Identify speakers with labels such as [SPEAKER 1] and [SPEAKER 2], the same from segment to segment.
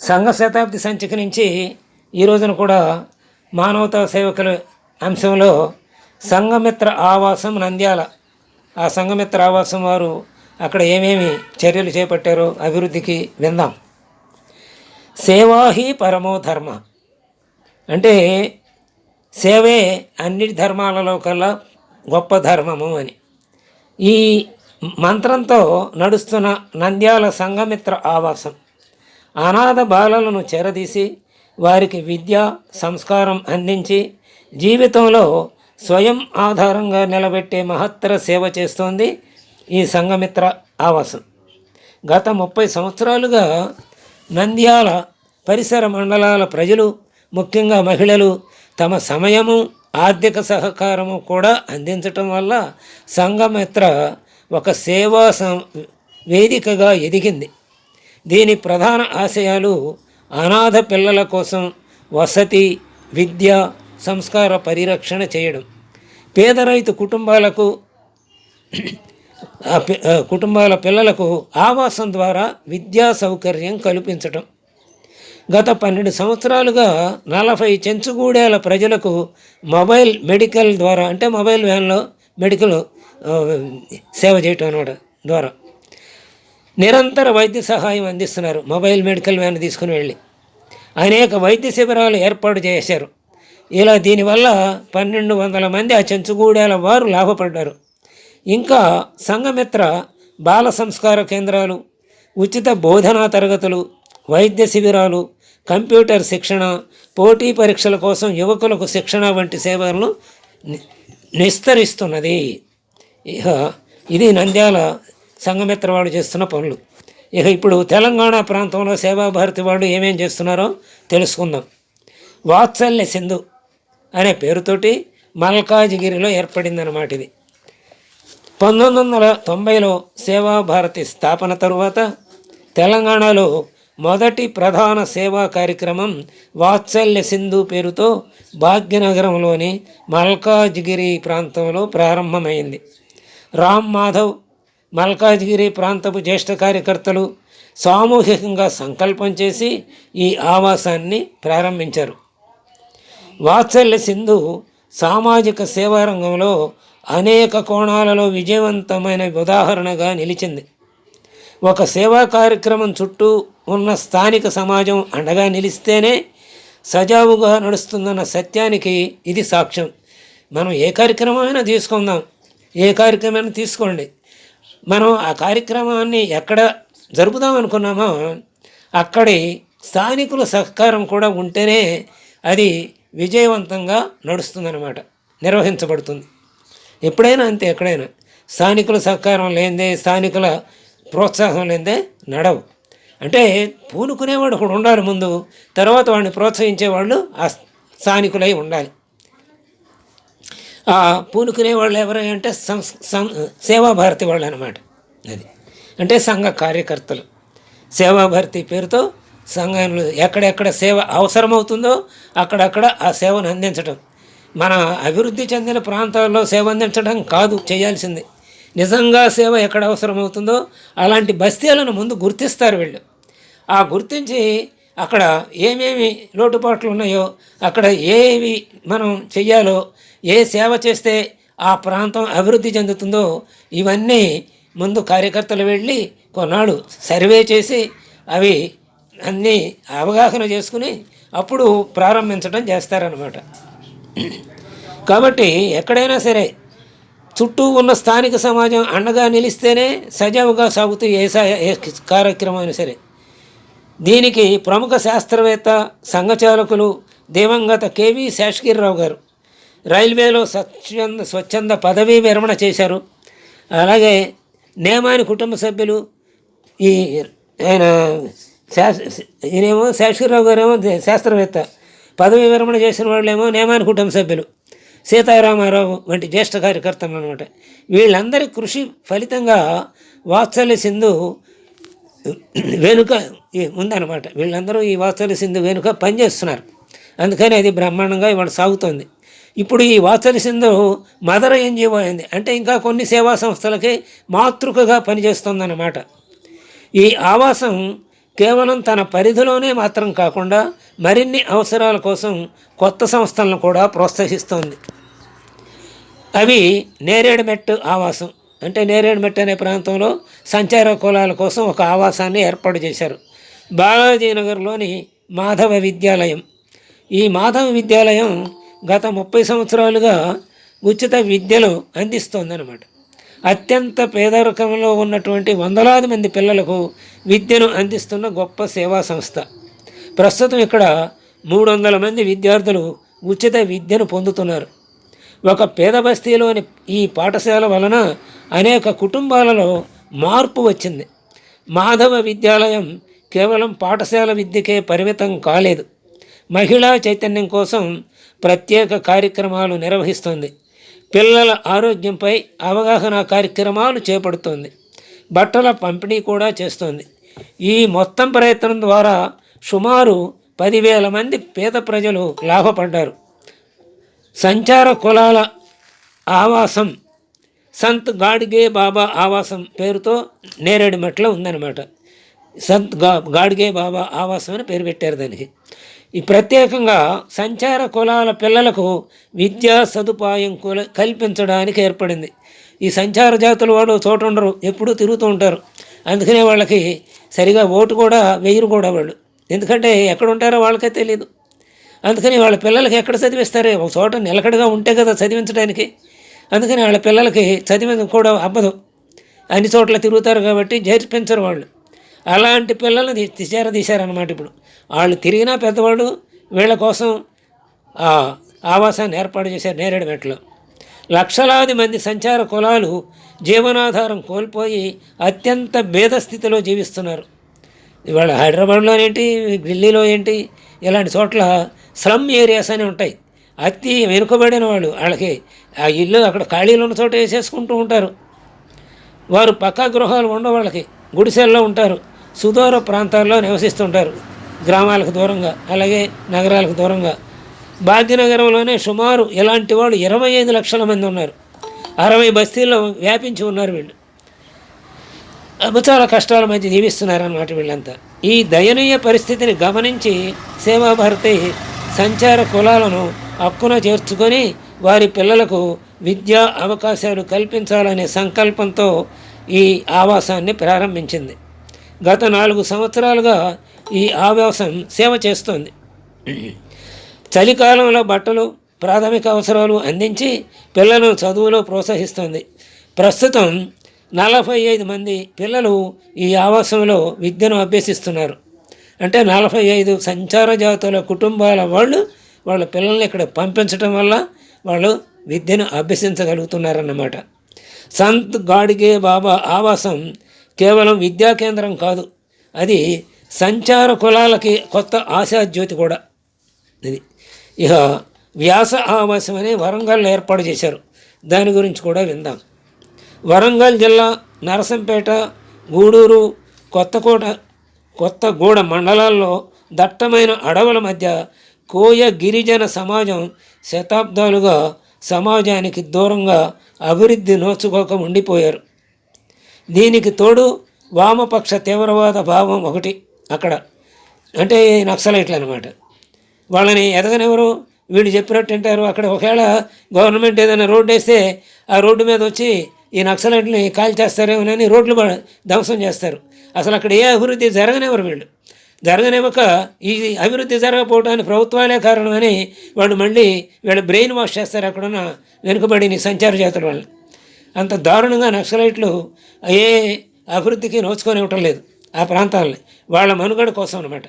[SPEAKER 1] సంఘ శతాబ్ది సంచిక నుంచి ఈ రోజున కూడా మానవతా సేవకుల అంశంలో సంఘమిత్ర ఆవాసం నంద్యాల. ఆ సంఘమిత్ర ఆవాసం వారు అక్కడ ఏమేమి చర్యలు చేపట్టారో అభివృద్ధికి విందాం. సేవాహి పరమో ధర్మ. అంటే సేవే అన్ని ధర్మాలలో కల్లా గొప్ప ధర్మము అని. ఈ మంత్రంతో నడుస్తున్న నంద్యాల సంఘమిత్ర ఆవాసం. అనాథ బాలలను చేరదీసి వారికి విద్య సంస్కారం అందించి జీవితంలో స్వయం ఆధారంగా నిలబెట్టే మహత్తర సేవ చేస్తోంది ఈ సంఘమిత్ర ఆవాసం. గత ముప్పై సంవత్సరాలుగా నంద్యాల పరిసర మండలాల ప్రజలు ముఖ్యంగా మహిళలు తమ సమయము ఆర్థిక సహకారము కూడా అందించటం వల్ల సంఘమిత్ర ఒక సేవా వేదికగా ఎదిగింది. దీని ప్రధాన ఆశయాలు అనాథ పిల్లల కోసం వసతి విద్య సంస్కార పరిరక్షణ చేయడం. పేద రైతు కుటుంబాలకు కుటుంబాల పిల్లలకు ఆవాసం ద్వారా విద్యా సౌకర్యం కల్పించటం. గత పన్నెండు సంవత్సరాలుగా నలభై చెంచుగూడేల ప్రజలకు మొబైల్ మెడికల్ ద్వారా అంటే మొబైల్ వ్యాన్లో మెడికల్ సేవ చేయటం అనమాట ద్వారా. నిరంతర వైద్య సహాయం అందిస్తున్నారు. మొబైల్ మెడికల్ వ్యాన్ తీసుకుని వెళ్ళి. అనేక వైద్య శిబిరాలు ఏర్పాటు చేశారు. ఇలా దీనివల్ల పన్నెండు వందల మంది ఆ చెంచుగూడేల వారు లాభపడ్డారు. ఇంకా సంఘమిత్ర బాల సంస్కార కేంద్రాలు ఉచిత బోధనా తరగతులు వైద్య శిబిరాలు కంప్యూటర్ శిక్షణ పోటీ పరీక్షల కోసం యువకులకు శిక్షణ వంటి సేవలను ని- నిస్తరిస్తున్నది. ఇక ఇది నంద్యాల సంఘమిత్ర వాళ్ళు చేస్తున్న పనులు. ఇక ఇప్పుడు తెలంగాణ ప్రాంతంలో సేవాభారతి వాళ్ళు ఏమేం చేస్తున్నారో తెలుసుకుందాం. వాత్సల్య సింధు అనే పేరుతోటి మల్కాజిగిరిలో ఏర్పడిందన్నమాట ఇది. పంతొమ్మిది వందల తొంభైలో సేవాభారతి స్థాపన తరువాత తెలంగాణలో మొదటి ప్రధాన సేవా కార్యక్రమం వాత్సల్య సింధు పేరుతో భాగ్యనగరంలోని మల్కాజ్గిరి ప్రాంతంలో ప్రారంభమైంది. రామ్ మాధవ్ మల్కాజ్గిరి ప్రాంతపు జ్యేష్ఠ కార్యకర్తలు సామూహికంగా సంకల్పం చేసి ఈ ఆవాసాన్ని ప్రారంభించారు. వాత్సల్య సింధు సామాజిక సేవా రంగంలో అనేక కోణాలలో విజయవంతమైన ఉదాహరణగా నిలిచింది. ఒక సేవా కార్యక్రమం చుట్టూ ఉన్న స్థానిక సమాజం అండగా నిలిస్తేనే సజావుగా నడుస్తుందన్న సత్యానికి ఇది సాక్ష్యం. మనం ఏ కార్యక్రమమైనా తీసుకుందాం. ఏ కార్యక్రమమైనా తీసుకోండి. మనం ఆ కార్యక్రమాన్ని ఎక్కడ జరుపుదాం అనుకున్నామో అక్కడి స్థానికుల సహకారం కూడా ఉంటేనే అది విజయవంతంగా నడుస్తుందన్నమాట నిర్వహించబడుతుంది. ఎప్పుడైనా అంతే ఎక్కడైనా. స్థానికుల సహకారం లేనిదే స్థానికుల ప్రోత్సాహం లేనిదే నడవు. అంటే పూనుకునేవాడు ఒకడు ఉండాలి ముందు తర్వాత వాడిని ప్రోత్సహించేవాళ్ళు ఆ స్థానికులై ఉండాలి. పూనుకునే వాళ్ళు ఎవరు అంటే సంస్ సం సేవాభారతి వాళ్ళు అనమాట అది. అంటే సంఘ కార్యకర్తలు. సేవాభారతి పేరుతో సంఘంలో ఎక్కడెక్కడ సేవ అవసరమవుతుందో అక్కడక్కడ ఆ సేవను అందించడం మన అభివృద్ధి చెందిన ప్రాంతాల్లో సేవ అందించడం కాదు చేయాల్సింది. నిజంగా సేవ ఎక్కడ అవసరమవుతుందో అలాంటి బస్తీలను ముందు గుర్తిస్తారు వీళ్ళు. ఆ గుర్తించి అక్కడ ఏమేమి లోటుపాట్లు ఉన్నాయో అక్కడ ఏవి మనం చెయ్యాలో ఏ సేవ చేస్తే ఆ ప్రాంతం అభివృద్ధి చెందుతుందో ఇవన్నీ ముందు కార్యకర్తలు వెళ్ళి కొన్నాళ్ళు సర్వే చేసి అవి అన్నీ అవగాహన చేసుకుని అప్పుడు ప్రారంభించడం చేస్తారనమాట కాబట్టి ఎక్కడైనా సరే చుట్టూ ఉన్న స్థానిక సమాజం అండగా నిలిస్తేనే సజావుగా సాగుతూ ఏ ఏ కార్యక్రమం సరే దీనికి ప్రముఖ శాస్త్రవేత్త సంఘచాలకులు దివంగత కేవీ శేషగిరిరావు గారు రైల్వేలో స్వచ్ఛంద స్వచ్ఛంద పదవీ విరమణ చేశారు. అలాగే నేమాని కుటుంబ సభ్యులు ఈ ఆయన ఈయనేమో శేషగిరిరావు గారేమో శాస్త్రవేత్త. పదవీ విరమణ చేసిన వాళ్ళేమో నేమాని కుటుంబ సభ్యులు. సీతారామారావు వంటి జ్యేష్ఠ కార్యకర్తలు అనమాట వీళ్ళందరి కృషి ఫలితంగా వాత్సల్య సింధు వెనుక ఉందన్నమాట. వీళ్ళందరూ ఈ వాత్సల్య సింధు వెనుక పనిచేస్తున్నారు. అందుకని అది బ్రహ్మాండంగా ఇవాళ సాగుతోంది. ఇప్పుడు ఈ వాత్సల్య సింధు మదర్ ఎన్జిఓ అయింది అంటే ఇంకా కొన్ని సేవా సంస్థలకి మాతృకగా పనిచేస్తుందన్నమాట. ఈ ఆవాసం కేవలం తన పరిధిలోనే మాత్రం కాకుండా మరిన్ని అవసరాల కోసం కొత్త సంస్థలను కూడా ప్రోత్సహిస్తోంది. అవి నేరేడుమెట్టు ఆవాసం. అంటే నేరేడుమెట్టు అనే ప్రాంతంలో సంచార కులాల కోసం ఒక ఆవాసాన్ని ఏర్పాటు చేశారు. బాలాజీనగర్లోని మాధవ విద్యాలయం. ఈ మాధవ విద్యాలయం గత ముప్పై సంవత్సరాలుగా ఉచిత విద్యను అందిస్తోందన్నమాట. అత్యంత పేదరికంలో ఉన్నటువంటి వందలాది మంది పిల్లలకు విద్యను అందిస్తున్న గొప్ప సేవా సంస్థ. ప్రస్తుతం ఇక్కడ మూడు వందల మంది విద్యార్థులు ఉచిత విద్యను పొందుతున్నారు. ఒక పేద బస్తీలోని ఈ పాఠశాల వలన అనేక కుటుంబాలలో మార్పు వచ్చింది. మాధవ విద్యాలయం కేవలం పాఠశాల విద్యకే పరిమితం కాలేదు. మహిళా చైతన్యం కోసం ప్రత్యేక కార్యక్రమాలు నిర్వహిస్తుంది. పిల్లల ఆరోగ్యంపై అవగాహన కార్యక్రమాలు చేపడుతోంది. బట్టల పంపిణీ కూడా చేస్తోంది. ఈ మొత్తం ప్రయత్నం ద్వారా సుమారు పదివేల మంది పేద ప్రజలు లాభపడ్డారు. సంచార కులాల ఆవాసం సంత్ గాడ్గే బాబా ఆవాసం పేరుతో నేరేడుమెట్ల ఉందన్నమాట. సంత్గా గాడ్గే బాబా ఆవాసం అని పేరు పెట్టారు దానికి. ఈ ప్రత్యేకంగా సంచార కులాల పిల్లలకు విద్యా సదుపాయం కుల కల్పించడానికి ఏర్పడింది. ఈ సంచార జాతుల వాడు చోట ఉండరు ఎప్పుడూ తిరుగుతూ ఉంటారు. అందుకనే వాళ్ళకి సరిగా ఓటు కూడా వేయరు కూడా వాళ్ళు ఎందుకంటే ఎక్కడ ఉంటారో వాళ్ళకే తెలియదు అందుకని వాళ్ళ పిల్లలకి ఎక్కడ చదివిస్తారే? ఒక చోట నిలకడగా ఉంటే కదా చదివించడానికి. అందుకని వాళ్ళ పిల్లలకి చదివించడం కూడా అవ్వదు. అన్ని చోట్ల తిరుగుతారు కాబట్టి జరిపించరు వాళ్ళు. అలాంటి పిల్లల్ని తీ- తీశారనమాట ఇప్పుడు. వాళ్ళు తిరిగినా పెద్దవాడు వీళ్ళ కోసం ఆవాసాన్ని ఏర్పాటు చేశారు నేరేడుమెట్లో లక్షలాది మంది సంచార కులాలు జీవనాధారం కోల్పోయి అత్యంత భేద స్థితిలో జీవిస్తున్నారు. ఇవాళ హైదరాబాద్లో ఏంటి ఢిల్లీలో ఏంటి ఇలాంటి చోట్ల స్లమ్ ఏరియాస్ అని ఉంటాయి. అతి వెనుకబడిన వాళ్ళు వాళ్ళకి ఆ ఇల్లు అక్కడ ఖాళీలు ఉన్న చోట వేసేసుకుంటూ ఉంటారు. వారు పక్కా గృహాలు ఉండవు వాళ్ళకి గుడిసెల్లో ఉంటారు. సుదూర ప్రాంతాల్లో నివసిస్తుంటారు. గ్రామాలకు దూరంగా అలాగే నగరాలకు దూరంగా. భాగ్యనగరంలోనే సుమారు ఇలాంటి వాళ్ళు ఇరవై ఐదు లక్షల మంది ఉన్నారు. అరవై బస్తీల్లో వ్యాపించి ఉన్నారు వీళ్ళు. అబ్బ చాలా కష్టాల మధ్య జీవిస్తున్నారన్నమాట వీళ్ళంతా. ఈ దయనీయ పరిస్థితిని గమనించి సేవాభారతి సంచార కులాలను హక్కున చేర్చుకొని వారి పిల్లలకు విద్యా అవకాశాలు కల్పించాలనే సంకల్పంతో ఈ ఆవాసాన్ని ప్రారంభించింది. గత నాలుగు సంవత్సరాలుగా ఈ ఆవాసం సేవ చేస్తోంది. చలికాలంలో బట్టలు ప్రాథమిక అవసరాలు అందించి పిల్లలను చదువులో ప్రోత్సహిస్తుంది. ప్రస్తుతం నలభై ఐదు మంది పిల్లలు ఈ ఆవాసంలో విద్యను అభ్యసిస్తున్నారు. అంటే నలభై ఐదు సంచార జాతుల కుటుంబాల వాళ్ళు వాళ్ళ పిల్లల్ని ఇక్కడ పంపించడం వల్ల వాళ్ళు విద్యను అభ్యసించగలుగుతున్నారన్నమాట. సంత్ గాడిగే బాబా ఆవాసం కేవలం విద్యా కేంద్రం కాదు. అది సంచార కులాలకి కొత్త ఆశాజ్యోతి కూడా. ఇది. ఇక వ్యాస ఆవాసం అనే ఏర్పాటు చేశారు. దాని గురించి కూడా విందాం. వరంగల్ జిల్లా నరసంపేట గూడూరు కొత్తకోట కొత్తగూడ మండలాల్లో దట్టమైన అడవుల మధ్య కోయ గిరిజన సమాజం శతాబ్దాలుగా సమాజానికి దూరంగా అభివృద్ధి నోచుకోక ఉండిపోయారు. దీనికి తోడు వామపక్ష తీవ్రవాద భావం ఒకటి అక్కడ. అంటే నక్సలైట్లు అనమాట వాళ్ళని ఎదగనెవరు వీళ్ళు చెప్పినట్టు వింటారు. అక్కడ ఒకవేళ గవర్నమెంట్ ఏదైనా రోడ్డు వేస్తే ఆ రోడ్డు మీద వచ్చి ఈ నక్సలైట్ని కాల్చేస్తారేమోనని రోడ్లు ధ్వంసం చేస్తారు. అసలు అక్కడ ఏ అభివృద్ధి జరగనివ్వరు వీళ్ళు. జరగనివ్వక ఈ అభివృద్ధి జరగకపోవడానికి ప్రభుత్వాలే కారణమని వాళ్ళు మళ్ళీ వీళ్ళ బ్రెయిన్ వాష్ చేస్తారు అక్కడున్న వెనుకబడిని సంచార జాతుల వాళ్ళని. అంత దారుణంగా నక్సలైట్లు ఏ అభివృద్ధికి నోచుకొని ఇవ్వటం లేదు ఆ ప్రాంతాలని. వాళ్ళ మనుగడ కోసం అనమాట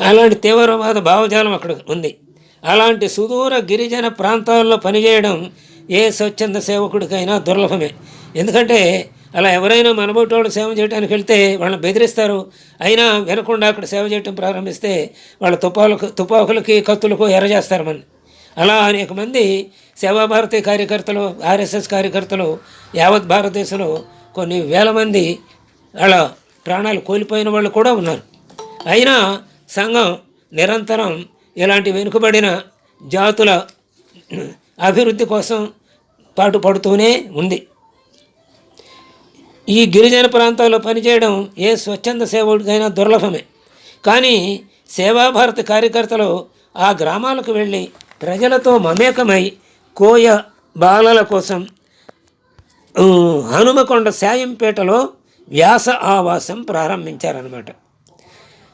[SPEAKER 1] అలాంటి తీవ్రవాద భావజాలం అక్కడ ఉంది. అలాంటి సుదూర గిరిజన ప్రాంతాల్లో పనిచేయడం ఏ స్వచ్ఛంద సేవకుడికైనా దుర్లభమే. ఎందుకంటే అలా ఎవరైనా మనబోటోళ్ళు సేవ చేయడానికి వెళ్తే వాళ్ళని బెదిరిస్తారు. అయినా వినకుండా అక్కడ సేవ చేయడం ప్రారంభిస్తే వాళ్ళ తుపాలకు తుపాకులకి కత్తులకు ఎర్రజేస్తారు మన అలా అనేక మంది సేవాభారతి కార్యకర్తలు ఆర్ఎస్ఎస్ కార్యకర్తలు యావత్ భారతదేశంలో కొన్ని వేల మంది వాళ్ళ ప్రాణాలు కోల్పోయిన వాళ్ళు కూడా ఉన్నారు. అయినా సంఘం నిరంతరం ఇలాంటి వెనుకబడిన జాతుల అభివృద్ధి కోసం పాటు పడుతూనే ఉంది. ఈ గిరిజన ప్రాంతాల్లో పనిచేయడం ఏ స్వచ్ఛంద సేవకైనా దుర్లభమే. కానీ సేవాభారతి కార్యకర్తలు ఆ గ్రామాలకు వెళ్ళి ప్రజలతో మమేకమై కోయ బాలల కోసం హనుమకొండ సాయంపేటలో వ్యాస ఆవాసం ప్రారంభించారనమాట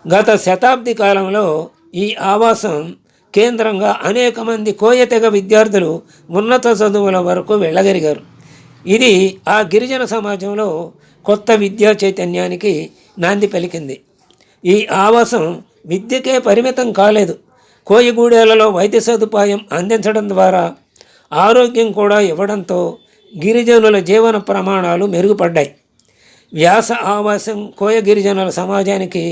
[SPEAKER 1] గత శతాబ్ది కాలంలో ఈ ఆవాసం కేంద్రంగా అనేక మంది కోయతెగ విద్యార్థులు ఉన్నత చదువుల వరకు వెళ్ళగలిగారు. ఇది ఆ గిరిజన సమాజంలో కొత్త విద్యా చైతన్యానికి నాంది పలికింది. ఈ ఆవాసం విద్యకే పరిమితం కాలేదు. కోయగూడెలలో వైద్య సదుపాయం అందించడం ద్వారా ఆరోగ్యం కూడా ఇవ్వడంతో గిరిజనుల జీవన ప్రమాణాలు మెరుగుపడ్డాయి. వ్యాస ఆవాసం కోయ గిరిజనుల సమాజానికి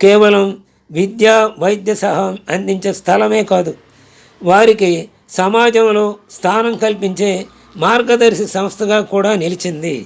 [SPEAKER 1] కేవలం విద్య వైద్య సహాయం అందించే స్థలమే కాదు వారికి సమాజంలో స్థానం కల్పించే మార్గదర్శి సంస్థగా కూడా నిలిచింది.